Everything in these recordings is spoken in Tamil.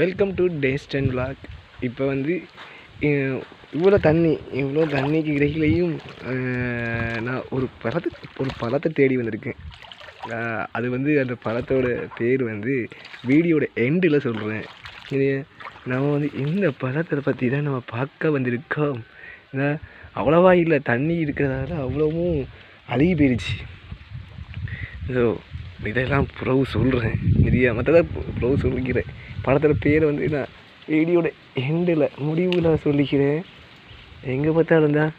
Welcome to டேஸ்டன் vlog. இப்போ வந்து இவ்வளோ தண்ணி இவ்வளோ தண்ணிக்கு இடையிலையும் நான் ஒரு பழத்தை ஒரு பழத்தை தேடி வந்திருக்கேன். அது வந்து அந்த பழத்தோட பேர் வந்து வீடியோட எண்டில் சொல்கிறேன் இது நம்ம வந்து இந்த பழத்தை பற்றி தான் நம்ம பார்க்க வந்திருக்கோம். அவ்வளோவா இல்லை தண்ணி இருக்கிறதால அவ்வளவும் அழுகி போயிடுச்சு ஸோ இதெல்லாம் புறவு சொல்கிறேன் தெரியாமல் தான் புறவு சொல்லிக்கிறேன் படத்தில் பேர் வந்து நான் வீடியோட எண்டில் முடிவில் சொல்லிக்கிறேன். எங்கே பார்த்தாலும் தான்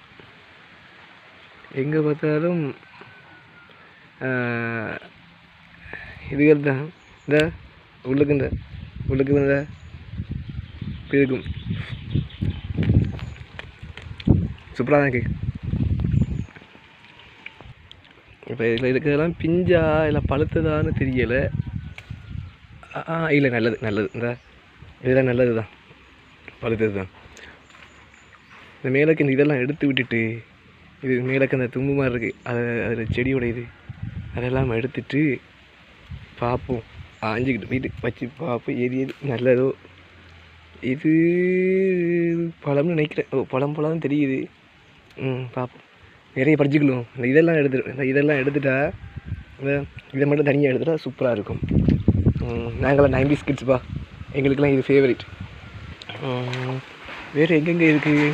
எங்கே பார்த்தாலும் இதுகள் தான். இந்த உள்ளுக்கு இந்த. உள்ளுக்கு இந்த. இருக்கும் சூப்பராக தான் கேக்கு இப்போ இதில் இருக்கிறதெல்லாம் பிஞ்சா இல்லை பழுத்ததான்னு தெரியலை. ஆ இல்லை நல்லது நல்லது. இந்த இதெல்லாம் நல்லது தான் பழுத்தது தான் இந்த மேலக்கு இந்த இதெல்லாம் எடுத்து விட்டுட்டு இது மேலக்கு அந்த தும்பு மாதிரி இருக்குது அதை அதில் செடியோட இது அதெல்லாம் எடுத்துட்டு பார்ப்போம் ஆஞ்சிக்கிட்டு வீட்டுக்கு வச்சு பார்ப்போம் எது எது நல்லதோ. இது பழம்னு நினைக்கிறேன். ஓ பழம் பழம் தெரியுது. ம் பார்ப்போம் நிறைய பறிச்சுக்கலாம் இந்த இதெல்லாம் எடுத்து இந்த இதெல்லாம் எடுத்துட்டா இந்த இதை மட்டும் தனியாக எடுத்துட்டா சூப்பராக இருக்கும். நாங்களாம் நைன்டி ஸ்கிட்ஸ்ப்பா எங்களுக்கெல்லாம் இது ஃபேவரட் வேறு எங்கெங்கே இருக்குது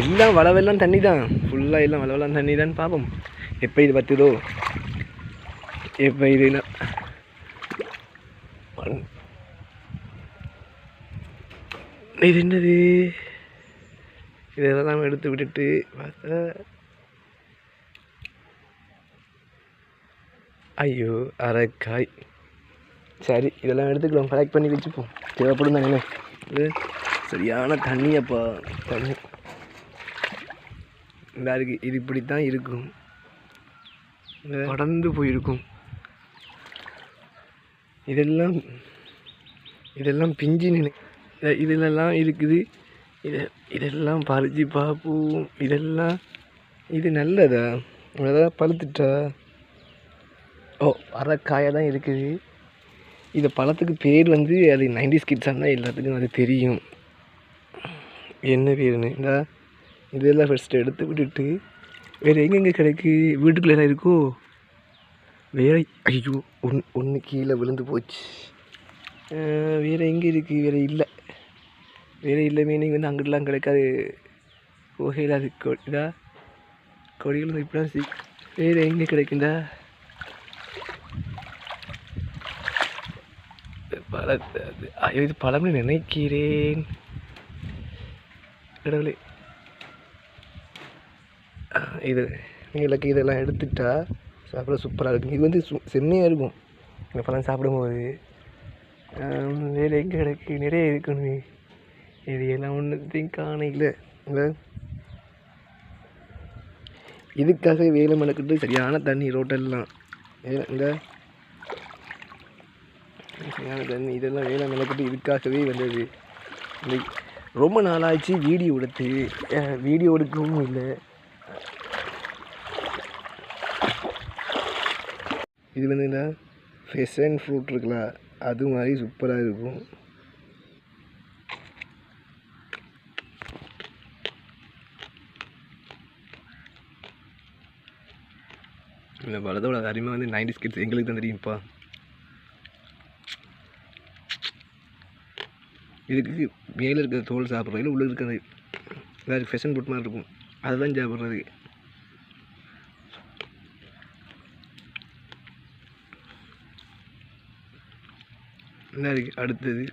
எல்லாம் வளவெல்லாம் தண்ணி தான் ஃபுல்லாக எல்லாம் வளவெல்லாம் தண்ணி தான் பார்ப்போம் எப்போ இது பத்துதோ? எப்போ இது இது என்னது? இதெல்லாம் எடுத்து விட்டுட்டு பார்த்தா ஐயோ அரைக்காய். சரி இதெல்லாம் எடுத்துக்கலாம். கலெக்ட் பண்ணி வச்சுப்போம். தேவைப்படும் தானே இது சரியான தண்ணியப்பா. தண்ணி. இந்த அதுக்கு இது இப்படி தான் இருக்கும். இந்த படர்ந்து போயிருக்கும். இதெல்லாம் இதெல்லாம் பிஞ்சு நினை இதிலெல்லாம் இருக்குது. இதை இதெல்லாம் பறிச்சு பார்ப்போம். இதெல்லாம் இது நல்லதா? அதான் பழுத்துட்டா? ஓ அரைக்காயாக தான் இருக்குது இந்த பழத்துக்கு பேர் வந்து அது நைன்டி ஸ்கிட்ஸாக தான் எல்லாத்துக்கும் அது தெரியும். என்ன பேருன்னு இந்த இதெல்லாம் ஃபஸ்ட்டு எடுத்து விட்டுட்டு வேறு எங்கெங்கே கிடைக்கு? வீட்டுக்குள்ளே என்ன இருக்கோ? வேற ஐயோ ஒன் ஒன்று கீழே விழுந்து போச்சு. வேறு எங்கே இருக்குது வேறு இல்லை. வேறு இல்லை மீனிங் வந்து அங்கிட்டலாம் கிடைக்காது. போகையில் அது கொ இதா கொடிகள் இப்படிலாம் சி வேறு எங்கே கிடைக்குண்டா பழத்தை அது. இது பழம்னு நினைக்கிறேன். கடவுளே. இது நீங்களுக்கு இதெல்லாம் எடுத்துட்டா சாப்பிட சூப்பராக இருக்கும். இது வந்து சு செம்மையாக இருக்கும். இந்த பழம் சாப்பிடும்போது. வேறு எங்கே கிடக்கு நிறைய இருக்கணும். இது எல்லாம் ஒன்றுத்தையும் காணையில். இதுக்காக வேலை மணக்கிட்டு சரியான தண்ணி ரோட்டெல்லாம் இந்த சரியான தண்ணி இதெல்லாம் வேலை மெனக்கிட்டு இதுக்காகவே வந்தது. ரொம்ப நாளாச்சு வீடியோ எடுத்து. வீடியோ எடுக்கவும் இல்லை. இது வந்து என்ன? ஃபெசன் ஃப்ரூட் இருக்குல்ல. அது மாதிரி சூப்பராக இருக்கும். இந்த பழத்தோட அருமை வந்து நைன்டி ஸ்கிட்ஸ் எங்களுக்கு தான் தெரியும்ப்பா. இதுக்கு மேலே இருக்கிற தோல் சாப்பிட்றதுல உள்ளே இருக்கிறது ஏதாவது ஃபெஷன் ஃபுட் மாதிரி இருக்கும். அதுதான் சாப்பிட்றது. என்ன இருக்கு? அடுத்தது.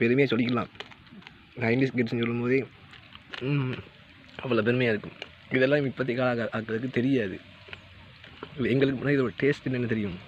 பெருமையாக சொல்லிக்கலாம். நைன்டிஸ் கிட்ஸ்னு சொல்லும்போதே அவ்வளோ பெருமையாக இருக்கும். இதெல்லாம் இப்போதைக்கு கால ஆக்கிறதுக்கு தெரியாது. எங்களுக்கு முன்னாடி இதோட டேஸ்ட் என்னென்னு தெரியும்.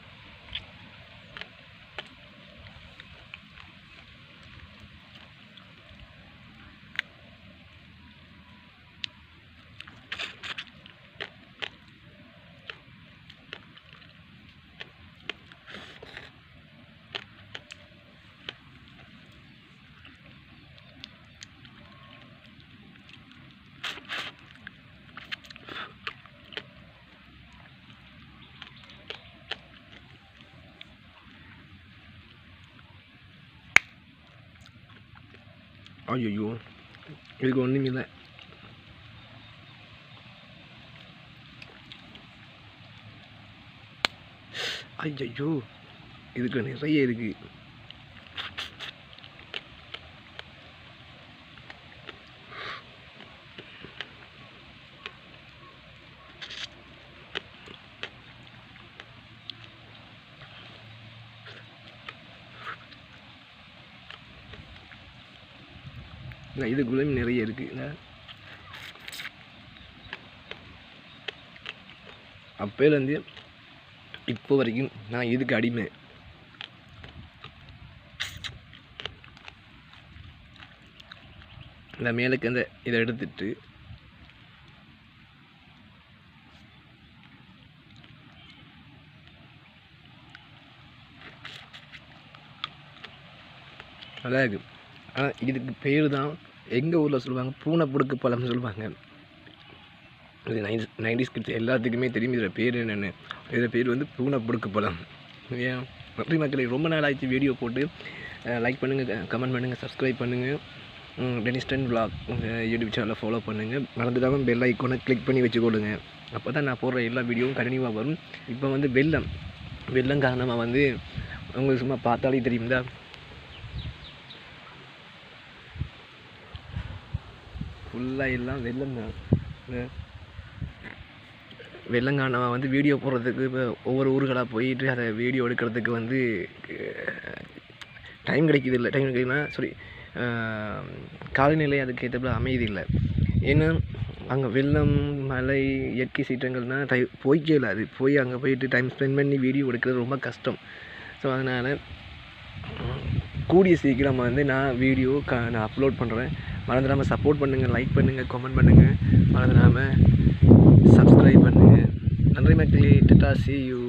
ஐயோ இதுக்கு ஒன்றும் இல்லை ஐயோ இதுக்கு நிறைய இருக்கு. இதுக்குள்ளேயும் நிறைய இருக்கு. அப்போலேருந்து இப்போ வரைக்கும் நான் இதுக்கு அடிமை. இந்த மேலுக்கு அந்த இதை எடுத்துட்டு நல்லா இருக்கு. ஆனால் இதுக்கு பேர் தான் எங்கள் ஊரில் சொல்லுவாங்க பூனை புடுக்கு பழம்னு சொல்லுவாங்க. இது நைன் நைன்டிஸ் கிட்ஸ் எல்லாத்துக்குமே தெரியும். இதில் பேர் என்னென்னு. இதில் பேர் வந்து பூனை புடுக்கு பழம். ஏன்? நன்றி மக்களை ரொம்ப நாள் ஆச்சு வீடியோ போட்டு. லைக் பண்ணுங்கள் கமெண்ட் பண்ணுங்கள் சப்ஸ்கிரைப் பண்ணுங்கள் டெனிஸ்டன் vlog யூடியூப் சேனலை ஃபாலோ பண்ணுங்கள் மறந்துடாமல் பெல் ஐக்கோனை கிளிக் பண்ணி வச்சுக்கொள்ளுங்க அப்போ தான் நான் போடுற எல்லா வீடியோவும் கண்டினியூவாக வரும். இப்போ வந்து வெள்ளம். வெள்ளம் காரணமாக வந்து உங்களுக்கு சும்மா பார்த்தாலே தெரியும் தான் ஃபுல்லாக எல்லாம் வெள்ளம் தான் வந்து வீடியோ போடுறதுக்கு இப்போ ஒவ்வொரு ஊர்களாக போயிட்டு அதை வீடியோ எடுக்கிறதுக்கு வந்து டைம் கிடைக்கிது இல்லை டைம் கிடைக்குதுன்னா சாரி காலநிலை அதுக்கு ஏற்றப்பல அமைதி இல்லை ஏன்னா அங்கே வெள்ளம் மலை இயற்கை சீற்றங்கள்னால் டை போய்க்கே இல்லை. அது போய் அங்கே போயிட்டு டைம் ஸ்பெண்ட் பண்ணி வீடியோ எடுக்கிறது ரொம்ப கஷ்டம். ஸோ அதனால் கூடிய சீக்கிரமாக வந்து நான் வீடியோ க நான் அப்லோட் பண்ணுறேன் மறந்துடாமல் சப்போர்ட் பண்ணுங்கள் லைக் பண்ணுங்கள் கமெண்ட் பண்ணுங்கள் மறந்துடாமல் சப்ஸ்கிரைப் பண்ணுங்கள் நன்றி மக்களே டட்டா சி யூ